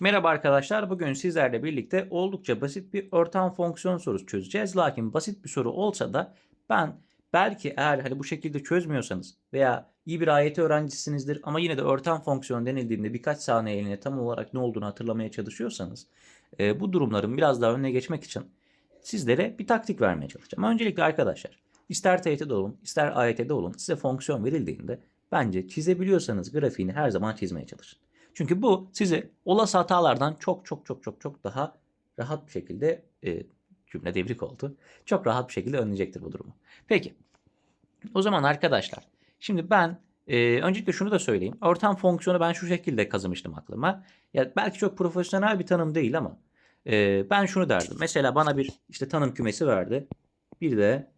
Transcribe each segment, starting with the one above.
Merhaba arkadaşlar. Bugün sizlerle birlikte oldukça basit bir ortam fonksiyon sorusu çözeceğiz. Lakin basit bir soru olsa da ben belki eğer hani bu şekilde çözmüyorsanız veya iyi bir AYT öğrencisinizdir ama yine de ortam fonksiyon denildiğinde birkaç saniye eline tam olarak ne olduğunu hatırlamaya çalışıyorsanız e, bu durumların biraz daha önüne geçmek için sizlere bir taktik vermeye çalışacağım. Öncelikle arkadaşlar ister TYT'de olun ister AYT'de olun size fonksiyon verildiğinde bence çizebiliyorsanız grafiğini her zaman çizmeye çalışın. Çünkü bu sizi olası hatalardan çok çok çok çok çok daha rahat bir şekilde e, cümle devrik oldu. Çok rahat bir şekilde önleyecektir bu durumu. Peki. O zaman arkadaşlar şimdi ben e, öncelikle şunu da söyleyeyim. Ortam fonksiyonu ben şu şekilde kazımıştım aklıma. Ya belki çok profesyonel bir tanım değil ama e, ben şunu derdim. Mesela bana bir işte tanım kümesi verdi. Bir de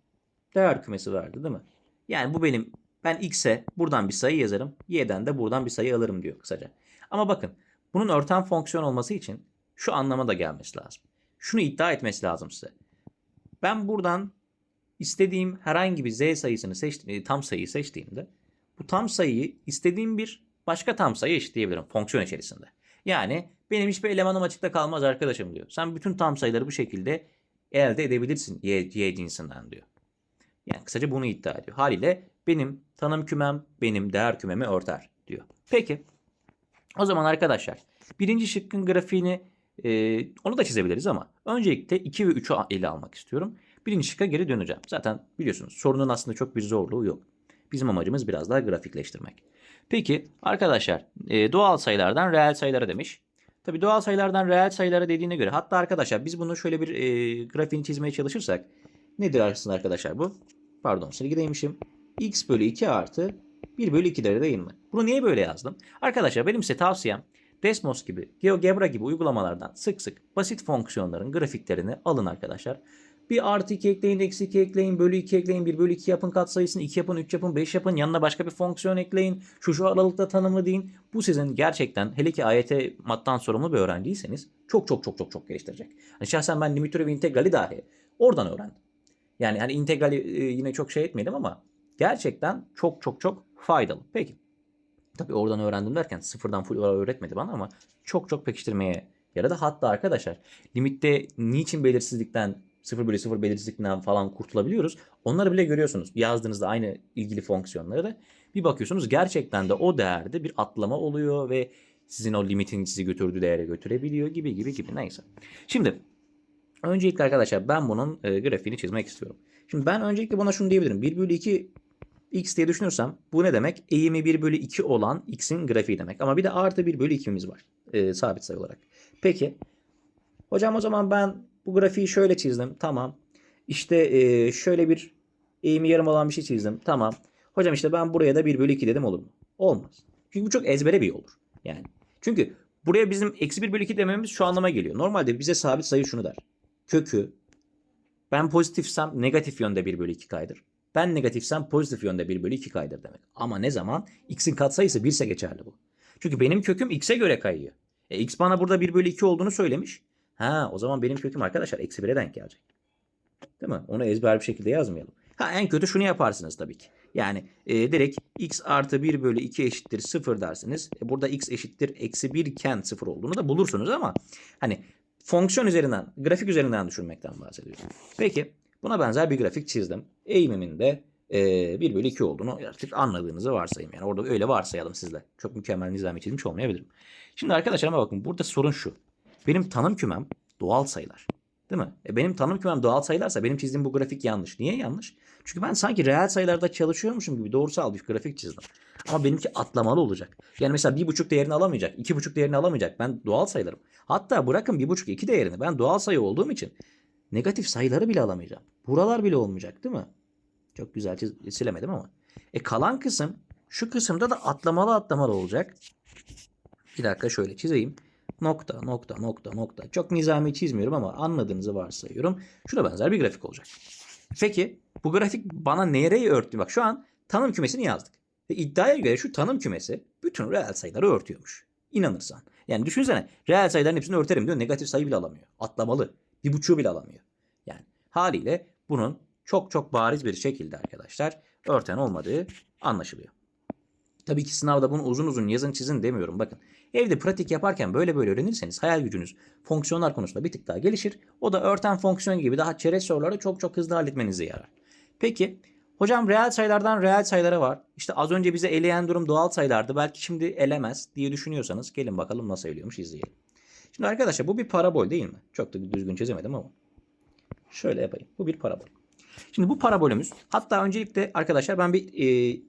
değer kümesi verdi değil mi? Yani bu benim ben x'e buradan bir sayı yazarım. Y'den de buradan bir sayı alırım diyor kısaca. Ama bakın bunun ortam fonksiyon olması için şu anlama da gelmesi lazım. Şunu iddia etmesi lazım size. Ben buradan istediğim herhangi bir z sayısını seçti, tam sayıyı seçtiğimde bu tam sayıyı istediğim bir başka tam sayı eşitleyebilirim fonksiyon içerisinde. Yani benim hiçbir elemanım açıkta kalmaz arkadaşım diyor. Sen bütün tam sayıları bu şekilde elde edebilirsin y, y cinsinden diyor. Yani kısaca bunu iddia ediyor. Haliyle benim tanım kümem benim değer kümemi örter diyor. Peki o zaman arkadaşlar birinci şıkkın grafiğini e, onu da çizebiliriz ama öncelikle 2 ve 3'ü ele almak istiyorum. Birinci şıkka geri döneceğim. Zaten biliyorsunuz sorunun aslında çok bir zorluğu yok. Bizim amacımız biraz daha grafikleştirmek. Peki arkadaşlar e, doğal sayılardan reel sayılara demiş. Tabi doğal sayılardan reel sayılara dediğine göre hatta arkadaşlar biz bunu şöyle bir e, grafiğini çizmeye çalışırsak nedir aslında arkadaşlar bu? Pardon silgideymişim. x bölü 2 artı 1 bölü 2'lere değil mi? Bunu niye böyle yazdım? Arkadaşlar benim size tavsiyem Desmos gibi, GeoGebra gibi uygulamalardan sık sık basit fonksiyonların grafiklerini alın arkadaşlar. Bir artı 2 ekleyin, eksi 2 ekleyin, bölü 2 ekleyin, 1 bölü 2 yapın katsayısını, 2 yapın, 3 yapın, 5 yapın, yanına başka bir fonksiyon ekleyin, şu şu aralıkta tanımlı deyin. Bu sizin gerçekten hele ki AYT mattan sorumlu bir öğrenciyseniz çok çok çok çok çok geliştirecek. Hani şahsen ben limit türevi integrali dahi oradan öğrendim. Yani hani integrali e, yine çok şey etmedim ama gerçekten çok çok çok faydalı. Peki. Tabii oradan öğrendim derken sıfırdan full öğretmedi bana ama çok çok pekiştirmeye yaradı. Hatta arkadaşlar limitte niçin belirsizlikten 0 bölü 0 belirsizlikten falan kurtulabiliyoruz. Onları bile görüyorsunuz. Yazdığınızda aynı ilgili fonksiyonları da bir bakıyorsunuz gerçekten de o değerde bir atlama oluyor ve sizin o limitin sizi götürdüğü değere götürebiliyor gibi gibi gibi neyse. Şimdi öncelikle arkadaşlar ben bunun e, grafiğini çizmek istiyorum. Şimdi ben öncelikle buna şunu diyebilirim. 1 bölü 2 x diye düşünürsem bu ne demek? Eğimi 1 bölü 2 olan x'in grafiği demek. Ama bir de artı 1 bölü 2'miz var. E, sabit sayı olarak. Peki. Hocam o zaman ben bu grafiği şöyle çizdim. Tamam. İşte e, şöyle bir eğimi yarım olan bir şey çizdim. Tamam. Hocam işte ben buraya da 1 bölü 2 dedim olur mu? Olmaz. Çünkü bu çok ezbere bir olur. Yani. Çünkü buraya bizim eksi 1 bölü 2 dememiz şu anlama geliyor. Normalde bize sabit sayı şunu der. Kökü ben pozitifsem negatif yönde 1 bölü 2 kaydır. Ben negatifsem pozitif yönde 1 bölü 2 kaydır demek. Ama ne zaman? X'in katsayısı 1 ise geçerli bu. Çünkü benim köküm X'e göre kayıyor. E, X bana burada 1 bölü 2 olduğunu söylemiş. Ha o zaman benim köküm arkadaşlar eksi 1'e denk gelecek. Değil mi? Onu ezber bir şekilde yazmayalım. Ha en kötü şunu yaparsınız tabii ki. Yani e, direkt x artı 1 bölü 2 eşittir 0 dersiniz. E, burada x eşittir eksi 1 iken 0 olduğunu da bulursunuz ama hani fonksiyon üzerinden, grafik üzerinden düşünmekten bahsediyoruz. Peki buna benzer bir grafik çizdim. Eğimimin de e, 1 bölü 2 olduğunu artık anladığınızı varsayayım. Yani orada öyle varsayalım sizle. Çok mükemmel nizami çizmiş olmayabilirim. Şimdi arkadaşlar ama bakın burada sorun şu. Benim tanım kümem doğal sayılar. Değil mi? E benim tanım kümem doğal sayılarsa benim çizdiğim bu grafik yanlış. Niye yanlış? Çünkü ben sanki reel sayılarda çalışıyormuşum gibi doğrusal bir grafik çizdim. Ama benimki atlamalı olacak. Yani mesela bir buçuk değerini alamayacak, iki buçuk değerini alamayacak. Ben doğal sayılarım. Hatta bırakın bir buçuk iki değerini ben doğal sayı olduğum için negatif sayıları bile alamayacağım. Buralar bile olmayacak değil mi? Çok güzel silemedim ama. E kalan kısım şu kısımda da atlamalı atlamalı olacak. Bir dakika şöyle çizeyim. Nokta, nokta, nokta, nokta. Çok nizami çizmiyorum ama anladığınızı varsayıyorum. Şuna benzer bir grafik olacak. Peki bu grafik bana nereyi örtü? Bak şu an tanım kümesini yazdık. Ve iddiaya göre şu tanım kümesi bütün reel sayıları örtüyormuş. İnanırsan. Yani düşünsene reel sayıların hepsini örterim diyor. Negatif sayı bile alamıyor. Atlamalı. Bir buçuğu bile alamıyor. Yani haliyle bunun çok çok bariz bir şekilde arkadaşlar örten olmadığı anlaşılıyor. Tabii ki sınavda bunu uzun uzun yazın çizin demiyorum. Bakın evde pratik yaparken böyle böyle öğrenirseniz hayal gücünüz fonksiyonlar konusunda bir tık daha gelişir. O da örten fonksiyon gibi daha çerez soruları çok çok hızlı halletmenize yarar. Peki hocam reel sayılardan reel sayılara var. İşte az önce bize eleyen durum doğal sayılardı. Belki şimdi elemez diye düşünüyorsanız gelin bakalım nasıl eliyormuş izleyelim. Şimdi arkadaşlar bu bir parabol değil mi? Çok da düzgün çizemedim ama. Şöyle yapayım. Bu bir parabol. Şimdi bu parabolümüz hatta öncelikle arkadaşlar ben bir e,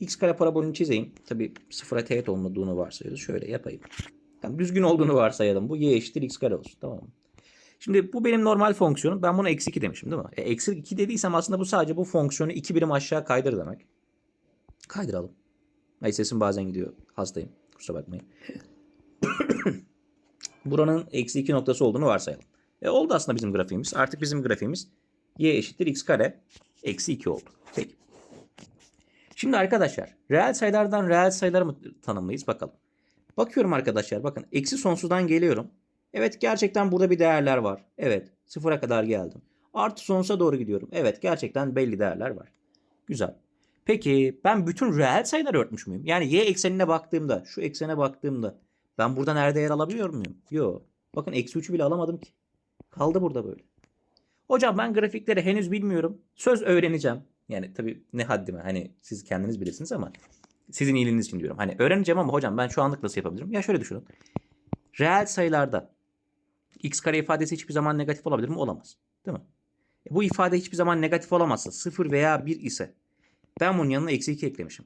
x kare parabolünü çizeyim. Tabi sıfıra teğet olmadığını varsayıyoruz. Şöyle yapayım. Tamam, düzgün olduğunu varsayalım. Bu y eşittir x kare olsun. Tamam mı? Şimdi bu benim normal fonksiyonum. Ben buna eksi 2 demişim değil mi? E, eksi 2 dediysem aslında bu sadece bu fonksiyonu 2 birim aşağı kaydır demek. Kaydıralım. Ay sesim bazen gidiyor. Hastayım. Kusura bakmayın. Buranın eksi 2 noktası olduğunu varsayalım. E, oldu aslında bizim grafiğimiz. Artık bizim grafiğimiz y eşittir x kare eksi 2 oldu. Peki. Şimdi arkadaşlar reel sayılardan reel sayıları mı tanımlayız bakalım. Bakıyorum arkadaşlar bakın eksi sonsuzdan geliyorum. Evet gerçekten burada bir değerler var. Evet sıfıra kadar geldim. Artı sonsuza doğru gidiyorum. Evet gerçekten belli değerler var. Güzel. Peki ben bütün reel sayıları örtmüş müyüm? Yani y eksenine baktığımda şu eksene baktığımda ben burada nerede yer alabiliyor muyum? Yok. Bakın eksi 3'ü bile alamadım ki. Kaldı burada böyle. Hocam ben grafikleri henüz bilmiyorum. Söz öğreneceğim. Yani tabii ne haddime hani siz kendiniz bilirsiniz ama sizin iyiliğiniz için diyorum. Hani öğreneceğim ama hocam ben şu anlık nasıl yapabilirim? Ya şöyle düşünün. Reel sayılarda x kare ifadesi hiçbir zaman negatif olabilir mi? Olamaz. Değil mi? E bu ifade hiçbir zaman negatif olamazsa 0 veya 1 ise ben bunun yanına eksi 2 eklemişim.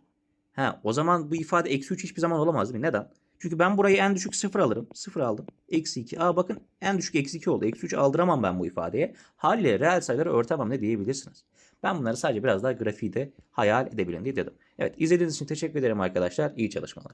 Ha, o zaman bu ifade eksi 3 hiçbir zaman olamaz değil mi? Neden? Çünkü ben burayı en düşük 0 alırım. 0 aldım. Eksi 2. Aa bakın en düşük eksi 2 oldu. Eksi 3 aldıramam ben bu ifadeye. Haliyle reel sayıları örtemem ne diyebilirsiniz. Ben bunları sadece biraz daha grafiği de hayal edebilirim diye dedim. Evet izlediğiniz için teşekkür ederim arkadaşlar. İyi çalışmalar.